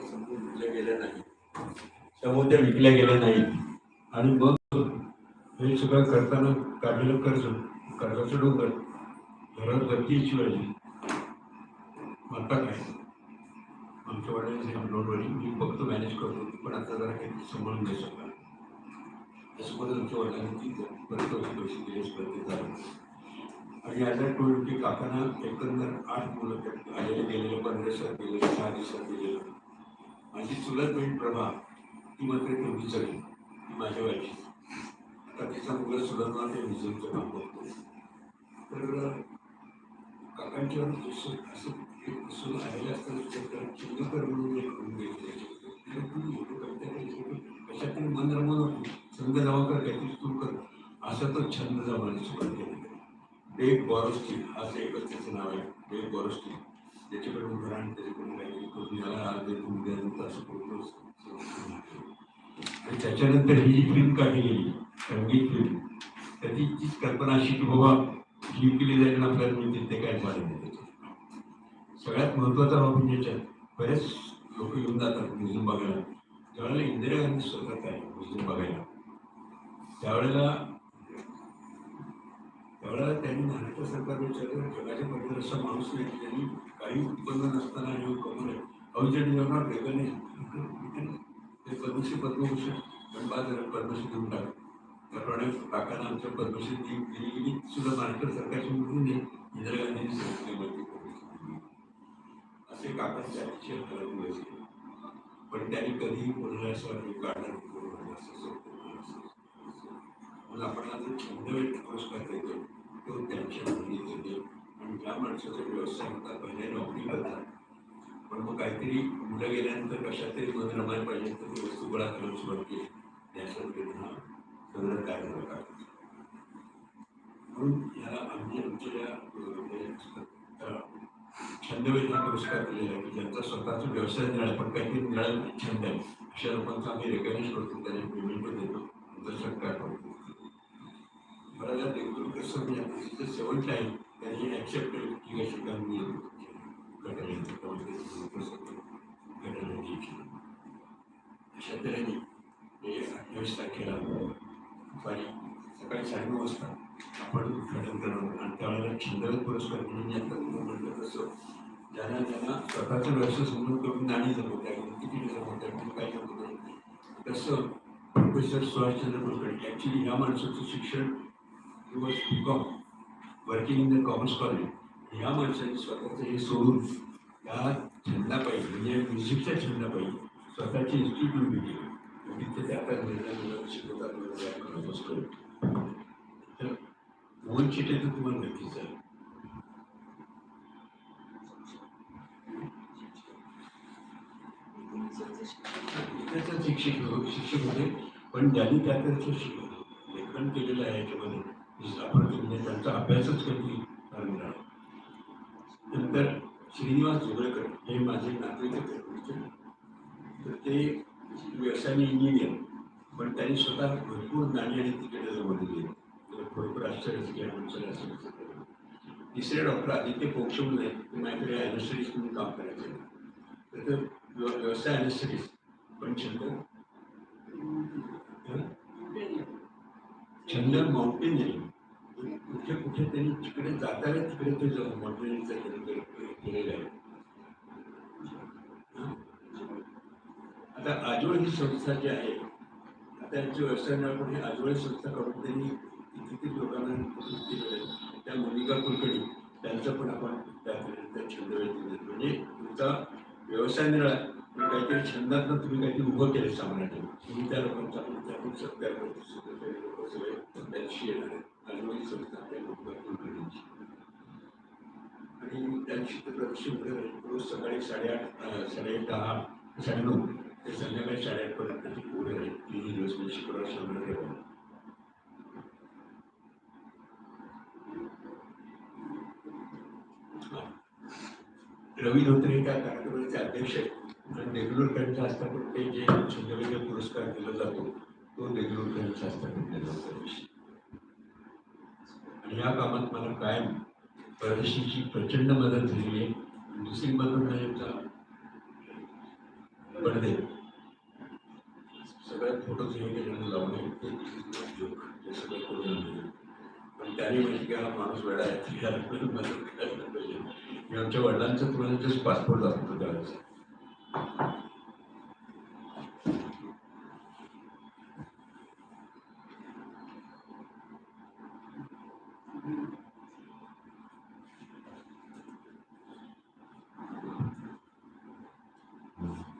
समजून विकल्या गेल्या नाही. त्यामुळे विकल्या गेल्या नाही आणि मग हे सगळं करताना काढलेलं कर्ज कर्जाचं डोंगर घरात गती शिवायची आता काय? आमच्या वडिलांचे लोनवरी मी फक्त मॅनेज करतो पण आता जरा काही सांभाळून घ्यायचं का त्यासोबत आमच्या वडिलांनी ती परत पैसे दिले स्पर्धेत झालं आणि आता टोल की काकांना एकंदर आठ मुलं त्यात आलेले गेलेले पंधरा दिवसात गेलेले सहा दिवसात गेलेलं. माझी चुलत बहीण प्रभा ती मात्र तेवढी चढली ती माझ्या वाईची आता तिचा मुलं सुधारणा ते विजयचं काम करतो तर काकांच्या असं एक असं आलेलं असताना चिंतकर म्हणून एक करून कशात तरी मन रमवून होती संघ जमा कर काहीतरी सुरू कर. असा तो छंद जमायला सुरुवात केली. डेव्हिड बॉरोस्टील असं एकच त्याचं नाव आहे डेव्हिड बॉरोस्टील त्याच्याकडून घरा आणि त्याच्याकडून काही करून याला अर्धे देतो उद्या देतो असं करून आणि त्याच्यानंतर ही जी फिल्म काढली गेली संगीत फिल्म त्याची तीच कल्पना अशी की बाबा ही केली जाईल आपल्याला मिळतील ते काय झालं नाही सगळ्यात महत्त्वाचा बाब म्हणजे याच्यात बरेच लोक येऊन जातात म्युझियम बघायला. त्यावेळेला इंदिरा गांधी स्वतः काय म्युझियम बघायला? त्यावेळेला त्यावेळेला त्यांनी महाराष्ट्र सरकारने विचारलं जगाच्या पलीकडे असा माणूस नाही की त्यांनी काही उत्पन्न नसताना येऊन कमवले अवजड जेवणार वेगळं ते पद्मश्री पद्मभूषण पण बाद पद्मश्री देऊन टाक त्याप्रमाणे काकांना आमच्या पद्मश्री दिली गेली सुद्धा महाराष्ट्र सरकारची मुलगी इंदिरा गांधींनी सांगितलं असे काकांचे अतिशय खराब दिवस पण त्यांनी कधीही कोणाला असं वाटलं काढणार कोणाला असं आपण आता छंद व्यक्त पुरस्कार देतो तो त्यांच्या मुली देते पण ज्या माणसाचा व्यवसाय होता पहिले नोकरी करतात पण मग काहीतरी मुलं गेल्यानंतर कशात तरी मत रमायला पाहिजे तर ती वस्तू गोळा करून सुरुवात केली त्यासाठी हा सगळं काय झालं काय म्हणून ह्याला आम्ही आमच्या अं, छंद वेधना पुरस्कार दिलेला आहे की ज्यांचा स्वतःचा व्यवसाय मिळाला पण काहीतरी मिळालं छंद आहे अशा लोकांचा आम्ही रेकग्नाइज करतो त्यांना पेमेंट पण देतो त्यांचा सत्कार करतो मला रेग्युलर देवदूत कसं तिचं सेवन टाईम त्यांनी ॲक्सेप्ट केलं की अशी काम मी अशा तऱ्हेने हे अठ्ठावीस तारखेला दुपारी सकाळी साडेनऊ वाजता आपण उद्घाटन करणार आणि त्यावेळेला छंदगत पुरस्कार म्हणून आता म्हटलं तसं ज्यांना ज्यांना स्वतःचा व्यवसाय समजून करून नाणी जमवता येईल तिकीट जमवता येईल काय जमवता येईल तसं प्रोफेसर सुभाषचंद्र कुलकर्णी ॲक्च्युली ह्या माणसाचं शिक्षण ही was B com working in the commerce college ह्या माणसाने स्वतःचं हे सोडून या छंदापायी म्हणजे म्युझिकच्या छंदापायी स्वतःची इन्स्टिट्यूट उभी केली. तिथे त्या आता शिकवतात बसतो तर मोहन चिटे तर तुम्हाला नक्कीच आहे. शिक्षक शिक्षक होते. पण ज्यांनी त्या त्याचं शिकवलं लेखन केलेलं आहे याच्यामध्ये आपण त्यांचा अभ्यासच कधी मिळाला नंतर श्रीनिवास जोगळेकर हे माझे पूर्वीचे. तर ते व्यवसायाने इंजिनियर पण त्यांनी स्वतः भरपूर नाणी आणि तिकीटं जमवलेली आहेत भरपूर आश्चर्याचं की माणसाला असं. तिसरे डॉक्टर आदित्य पोक्षे म्हणून आहेत ते माझ्याकडे ॲनेस्थेटिस्ट म्हणून काम करायचे तर ते व्य- व्यवसाय ॲनेस्थेटिस्ट पण छंद? छंद माउंटेनियरिंग कुठे कुठे त्यांनी तिकडे जाताना तिकडे ते जाऊन माउंटेनियरिंगचा छंद केलेला आहे. आता आजोळ ही संस्था जी आहे आता यांचे व्यवसाय पण ही आजोळ संस्था करून त्यांनी किती लोकांना केलेलं आहे. त्या मोनिका कुलकर्णी त्यांचं पण आपण त्या छंद वेळ म्हणजे तुमचा व्यवसाय मिळाला काहीतरी छंदातनं तुम्ही काहीतरी उभं केलं सामान्य त्या लोकांचा आपण त्यातून सत्कार करतो सगळे ते लोक सगळे त्यांची येणार आहेत आजोळ ही संस्था त्या मोनिका कुलकर्णीची आणि त्यांची तर प्रदर्शन रोज सकाळी साडेआठ साडे दहा साडेनऊ ते संध्याकाळी साडेआठपर्यंत त्याची पुढे राहील तिन्ही दिवस म्हणजे शुक्रवार शनिवार रविवार. रवी धोत्रे हे त्या कार्यक्रमाचे अध्यक्ष आहेत देगलूरकरांच्या हस्ताकडून ते जे छंदवेगळे पुरस्कार दिला जातो तो देगलूरकरांच्या हस्ताकडून दिला जातो आणि या कामात मला कायम परदेशीची प्रचंड मदत झाली आहे. दुसरी मदत म्हणजे मधून पडदे. सगळ्यात फोटोज हे केलं लावणे ते सगळं करून आणले. पण त्याने म्हणजे की हा माणूस वेळा आहे याला मदत करायला पाहिजे. मी आमच्या वडिलांचं तुलनेतच पासपोर्ट दाखवतो त्यावेळेस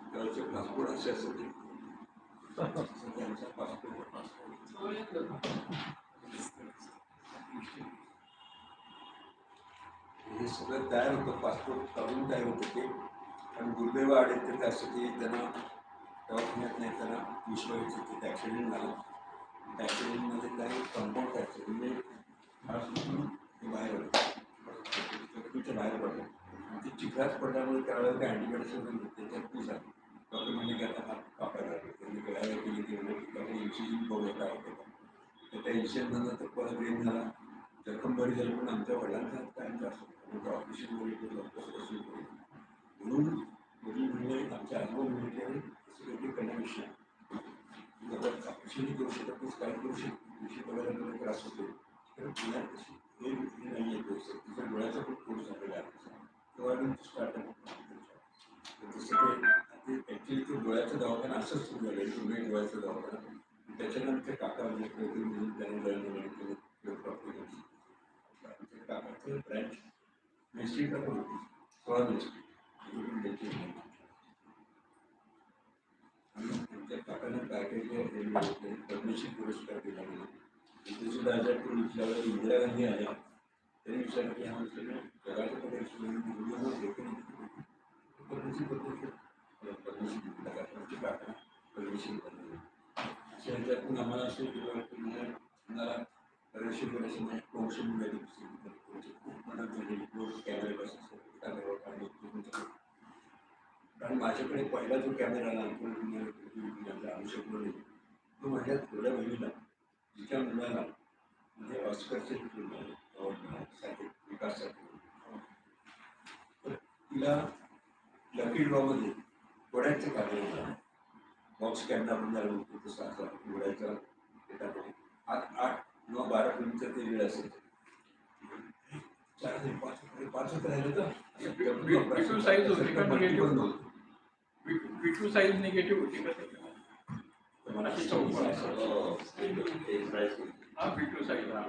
त्यावेळेचे पासपोर्ट असे असायचे त्यांचा पासपोर्ट हे सगळं तयार होतं पासपोर्ट काढून तयार होतं ते. आणि दुर्दैव आले तर त्यासाठी त्यांना दवाखान्यात नाही त्यांना येते ते ॲक्सिडेंट झाला. त्या ॲक्सिडेंटमध्ये काही कंपाऊंड ॲक्सिडेंट म्हणजे बाहेर पडलं. बाहेर पडलं. ते चिखलात पडल्यामुळे त्यावेळेला काही अँटीबायोटिक्स वगैरे त्यात पूजा डॉक्टर म्हणजे की आता हात कापायला लागले त्यांनी गळ्याला केली की म्हणजे बघत काही इन्सिजन बघूया काय होतं तर त्या परत ब्रेन झाला जखम बरी झाली पण आमच्या वडिलांचा हात कायम त्रास होता म्हणजे ऑपरेशन वगैरे केलं बसून करू म्हणून वडील म्हणजे आमच्या आजोबा म्हणजे असं काहीतरी करण्याविषयी ऑपरेशनही करू शकत तेच काय करू शकतो. विषय बघायला मला त्रास होतो. कारण पुण्यात तशी हे नाही आहे व्यवस्थित तिचा डोळ्याचा पण कोर्स झालेला आहे तेव्हा आम्ही स्टार्ट तसं ते ॲक्च्युली तो डोळ्याचा दवाखाना असंच सुरू झालं तो डोळ्याचा दवाखाना त्याच्यानंतर काका म्हणजे काहीतरी म्हणून त्याने जळण केलं प्राप्त केली आमच्या काकाचं ब्रँच मेस्ट्रीटला पण होती. सोळा मेस्ट्री आणि त्यांच्या काकानं काय केलं हे पद्मश्री पुरस्कार दिला मला तिथे सुद्धा आजार करून विचारलं इंदिरा गांधी आल्या. त्यांनी विचारलं की हा माणसाने जगाच्या कडे सोडून देखील पद्मश्री पद्मश्री पद्मश्री दिला का आमचे काका पद्मश्री पद्मश्री अशा ह्याच्यातून आम्हाला असं बरेचसे की म्हणजे आम्हाला कौशल मिळाली खूप मदत झाली लोक कॅमेरा काढले कारण माझ्याकडे पहिला जो कॅमेरा आला आपला तो माझ्या थोड्या बहिणीला तिच्या मुलाला म्हणजे ऑस्करचे साठी तिला लकी ड्रॉमध्ये घोड्याचं कार्य होतं. बॉक्स कॅमेरा पण झाला होतो तसा असा घोड्याचा त्याच्यामध्ये आठ आठ किंवा बारा किलोमीटर ते वेळ असायचं चार ते पाच पाचच राहिलं तर Video size होती का negative? बंद होतं. विटू साईज निगेटिव्ह होती का त्याच्यामध्ये? तर मला ते चौकट असं, ते price होती. हा विटू साईज हा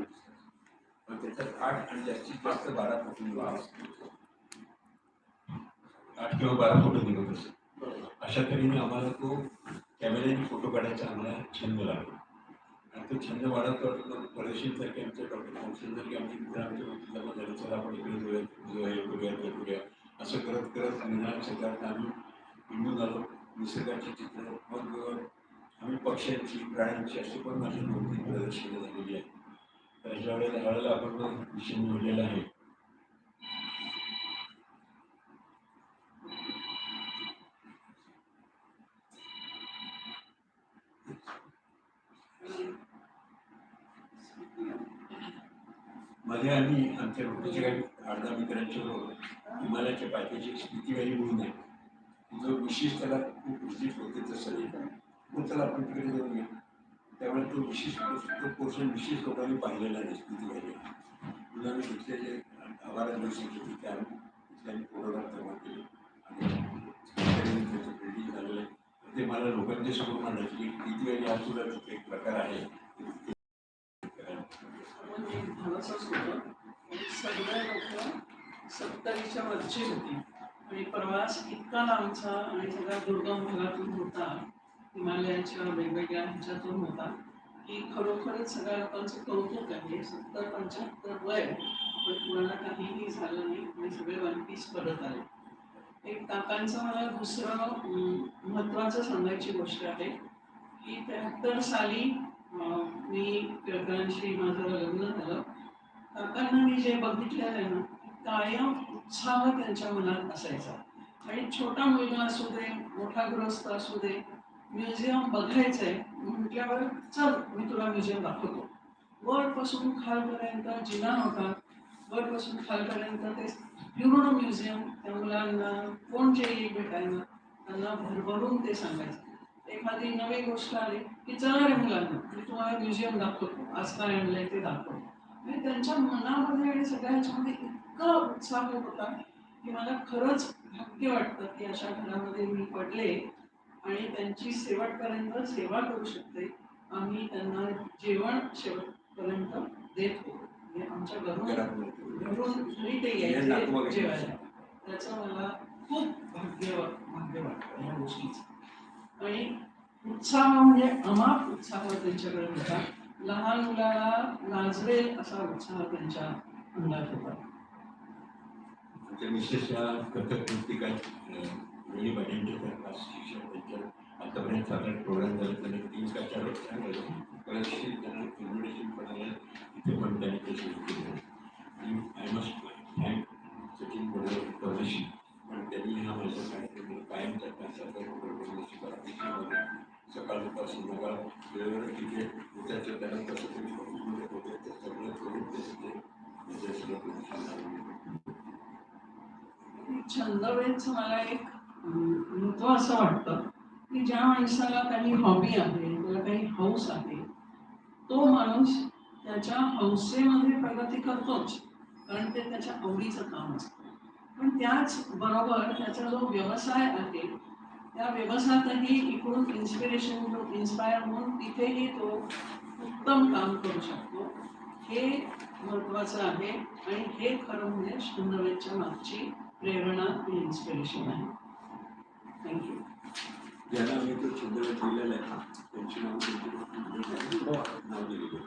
पण त्याच्यात आठ आणि जास्तीत जास्त बारा फूट निघत आठ किंवा बारा फोटो निघत असत अशा तऱ्हेने आम्हाला तो कॅमेऱ्याने फोटो काढायचा आम्हाला छंद लागला. आणि तो छंद वाढत वाढत परेशींसारखे आमचे डॉक्टर फंक्शनसारखे आमचे मित्र आमच्या वकील झाले चला आपण इकडे जाऊया हे करूया ते करूया असं करत करत निदान क्षेत्रात आम्ही निघून आलो. निसर्गाची चित्र मग आम्ही पक्ष्यांची प्राण्यांची अशी पण माझी नोकरी प्रदर्शनं झालेली आहेत. तर अशा वेळेला ह्यावेळेला आपण जो विषय निवडलेला आहे. मध्ये आम्ही आमच्या रोटीच्या काही अर्धा मित्रांच्या बरोबर हिमालयाच्या पायथ्याची स्थितीवारी म्हणून आहे जो विशेष त्याला खूप विशेष होते तसं नाही मग त्याला आपण तिकडे जाऊन घेऊ त्यामुळे तो विशेष तो पोर्शन विशेष लोकांनी पाहिलेला नाही स्थितीवारी म्हणून आम्ही तिथले जे आवारा दिवशी घेतली त्या आम्ही तिथे आम्ही फोटोग्राफ जमा केले. आणि त्याचं बिल्डिंग झालेलं आहे. ते मला लोकांच्या समोर मांडायची. की स्थितीवारी हा सुद्धा एक प्रकार आहे म्हणजे धाडसच होतं आणि सगळे लोक वरची होती. आणि प्रवास इतका लांबचा आणि सगळ्या दुर्गम भागातून होता. हिमालयाच्या वेगवेगळ्या ह्याच्यातून होता. की खरोखरच सगळ्या लोकांचं कौतुक आहे. सत्तर पंच्याहत्तर वय पण कुणाला काहीही झालं नाही आणि सगळे वन पीस परत आले. एक काकांचं मला दुसरं महत्त्वाचं सांगायची गोष्ट आहे की त्र्याहत्तर साली मी टिळकांशी माझं लग्न झालं. काकांना मी जे बघितलेलं आहे ना कायम उत्साह त्यांच्या मनात असायचा. आणि छोटा मुलगा असू दे मोठा ग्रस्त असू दे म्युझियम बघायचं आहे म्हटल्यावर चल मी तुला म्युझियम दाखवतो. वरपासून खालपर्यंत जिना होता. वरपासून खालपर्यंत ते पूर्ण म्युझियम त्या मुलांना कोण जे भेटायला त्यांना भरभरून ते सांगायचं. एखादी नवी गोष्ट आली की चला रे मुलांना मी तुम्हाला म्युझियम दाखवतो. आज काय आणलंय ते दाखवतो. म्हणजे त्यांच्या मनामध्ये आणि सगळ्या ह्याच्यामध्ये इतका उत्साह होता की मला खरंच भाग्य वाटतं की अशा घरामध्ये मी पडले आणि त्यांची शेवटपर्यंत सेवा करू शकते. आम्ही त्यांना जेवण शेवटपर्यंत देत होतो. म्हणजे आमच्या घरून घरून घरी ते यायचे जेवायला. त्याचं मला खूप भाग्य भाग्य वाटतं या गोष्टीचं. आणि उत्साह म्हणजे अमाप उत्साह त्यांच्याकडे होता. लहान मुलाला लाजवेल असा उत्साह त्यांच्या अंगात होता. आमच्या मिसेस या कथक नृत्तिका वेळी भजनचे करतात शिक्षक त्यांच्या. आतापर्यंत साधारण प्रोग्राम झाले त्यांनी तीन का चार वर्ष झाले. बरेचसे त्यांना इन्व्हिटेशन पण आलं तिथे पण त्यांनी ते सुरू केलं. आय मस्ट थँक सचिन बरोबर परदेशी पण त्यांनी हा माझा कार्यक्रम कायम करता सकाळ दुपार संध्याकाळ वेळेवर तिथे त्याचं त्यांना कसं तरी करून होते. ते सगळं करून ते म्हणजे सगळं छंदवेच मला एक महत्त्व असं वाटतं की ज्या माणसाला काही हॉबी आहे किंवा काही हौस आहे तो माणूस त्याच्या हौसेमध्ये प्रगती करतोच कारण ते त्याच्या आवडीचं काम असतं. पण त्याच बरोबर त्याचा जो व्यवसाय आहे त्या व्यवसायातही इकडून इन्स्पिरेशन इन्स्पायर होऊन तिथेही तो उत्तम काम करू शकतो. हे महत्त्वाचं आहे आणि हे खरं म्हणजे छंदवेदच्या मागची प्रेरणा आणि इन्स्पिरेशन आहे. थँक्यू ज्यांना मी तो छंद लिहिलेला आहे. त्यांची नाव नाव दिलेली